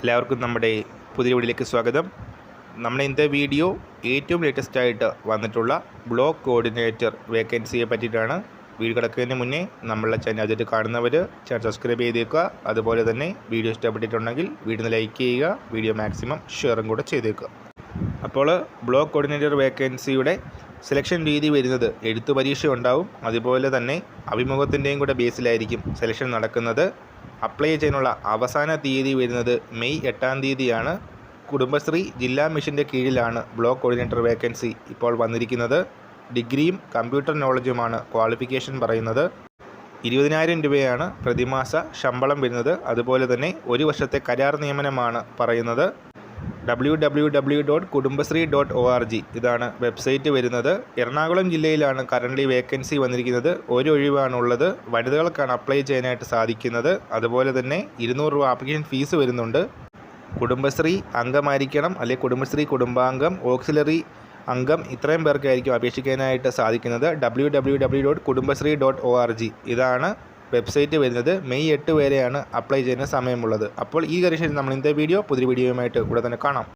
എല്ലാവർക്കും നമ്മുടെ പുതിയ വീഡിയോയിലേക്ക് സ്വാഗതം. നമ്മുടെ ഇന്നത്തെ വീഡിയോ ഏറ്റവും ലേറ്റസ്റ്റ് ആയിട്ട് വന്നിട്ടുള്ള ബ്ലോക്ക് കോർഡിനേറ്റർ വേക്കൻസിയെ പറ്റിയിട്ടാണ്. വീഡിയോ കിടക്കുന്നതിന് മുന്നേ നമ്മളെ ചാനൽ ആദ്യമായിട്ട് കാണുന്നവർ ചാനൽ സബ്സ്ക്രൈബ് ചെയ്തേക്കുക. അതുപോലെ തന്നെ വീഡിയോ ഇഷ്ടപ്പെട്ടിട്ടുണ്ടെങ്കിൽ വീഡിയോ ലൈക്ക് ചെയ്യുക വീഡിയോ മാക്സിമം ഷെയറും കൂടെ ചെയ്തേക്കുക. അപ്പോൾ ബ്ലോക്ക് കോർഡിനേറ്റർ വേക്കൻസിയുടെ സെലക്ഷൻ രീതി വരുന്നത് എഴുത്തു പരീക്ഷ ഉണ്ടാവും. അതുപോലെ തന്നെ അഭിമുഖത്തിന്റെയും കൂടെ ബേസിലായിരിക്കും സെലക്ഷൻ നടക്കുന്നത്. അപ്ലൈ ചെയ്യാനുള്ള അവസാന തീയതി വരുന്നത് മെയ് എട്ടാം തീയതിയാണ്. കുടുംബശ്രീ ജില്ലാ മിഷന്റെ കീഴിലാണ് ബ്ലോക്ക് കോർഡിനേറ്റർ വേക്കൻസി ഇപ്പോൾ വന്നിരിക്കുന്നത്. ഡിഗ്രിയും കമ്പ്യൂട്ടർ നോളജുമാണ് ക്വാളിഫിക്കേഷൻ പറയുന്നത്. ഇരുപതിനായിരം രൂപയാണ് പ്രതിമാസ ശമ്പളം വരുന്നത്. അതുപോലെ തന്നെ ഒരു വർഷത്തെ കരാർ നിയമനമാണ് പറയുന്നത്. W W W dot Kudumbashree dot O R G ഇതാണ് വെബ്സൈറ്റ് വരുന്നത്. എറണാകുളം ജില്ലയിലാണ് കറന്റ് വേക്കൻസി വന്നിരിക്കുന്നത്. ഒരു ഒഴിവാണുള്ളത്. വനിതകൾക്കാണ് അപ്ലൈ ചെയ്യാനായിട്ട് സാധിക്കുന്നത്. അതുപോലെ തന്നെ ഇരുന്നൂറ് രൂപ ആപ്ലിക്കേഷൻ ഫീസ് വരുന്നുണ്ട്. കുടുംബശ്രീ അംഗമായിരിക്കണം അല്ലെങ്കിൽ കുടുംബശ്രീ കുടുംബാംഗം ഓക്സിലറി അംഗം ഇത്രയും പേർക്കായിരിക്കും അപേക്ഷിക്കാനായിട്ട് സാധിക്കുന്നത്. W W W dot Kudumbashree dot O R G ഇതാണ് വെബ്സൈറ്റ് വരുന്നത് മെയ് എട്ട് വരെയാണ് അപ്ലൈ ചെയ്യുന്ന സമയമുള്ളത്. അപ്പോൾ ഈ കരീഷൻ നമ്മൾ ഇന്നത്തെ വീഡിയോ പുതിയ വീഡിയോയുമായിട്ട് കൂടെ തന്നെ കാണാം.